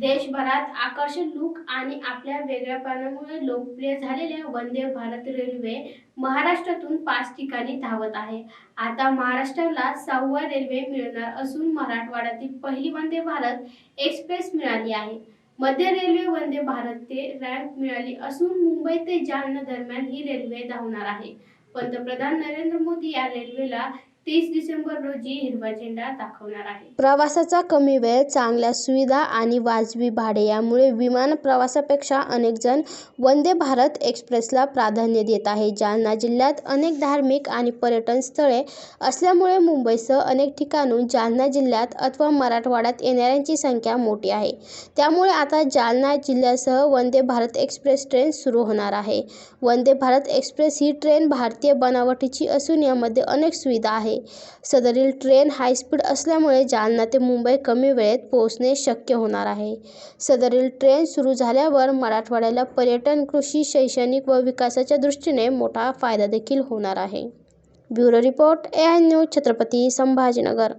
देशभरात आकर्षक लूक आणि आपल्या वेगळ्यापणामुळे लोकप्रिय झालेल्या वंदे भारत रेल्वे महाराष्ट्रातून पाच ठिकाणी धावत आहे. आता महाराष्ट्राला सहावा रेल्वे मिळणार असून मराठवाड्यातील पहिली वंदे भारत एक्सप्रेस मिळाली आहे. मध्य रेल्वे वंदे भारत ते रँक मिळाली असून मुंबई ते जालना दरम्यान ही रेल्वे धावणार आहे. पंतप्रधान नरेंद्र मोदी या रेल्वेला तीस डिसेंबर रोजी हिरवा झेंडा दाखवणार आहे. प्रवासाचा कमी वेळ चांगल्या सुविधा आणि वाजवी भाडे यामुळे विमान प्रवासापेक्षा अनेक जण वंदे भारत एक्सप्रेसला प्राधान्य देत आहे. जालना जिल्ह्यात अनेक धार्मिक आणि पर्यटन स्थळे असल्यामुळे मुंबईसह अनेक ठिकाणून जालना जिल्ह्यात अथवा मराठवाड्यात येणाऱ्यांची संख्या मोठी आहे. त्यामुळे आता जालना जिल्ह्यासह वंदे भारत एक्सप्रेस ट्रेन सुरू होणार आहे. वंदे भारत एक्सप्रेस ही ट्रेन भारतीय बनावटीची असून यामध्ये अनेक सुविधा आहे. आहे सदरील ट्रेन हायस्पीड असल्यामुळे जालना ते मुंबई कमी वेळेत पोहोचणे शक्य होणार आहे. सदरील ट्रेन सुरू झाल्यावर मराठवाड्याला पर्यटन कृषी शैक्षणिक व विकासाच्या दृष्टीने मोठा फायदा देखील होणार आहे. Bureau report A I news Chhatrapati Sambhajinagar.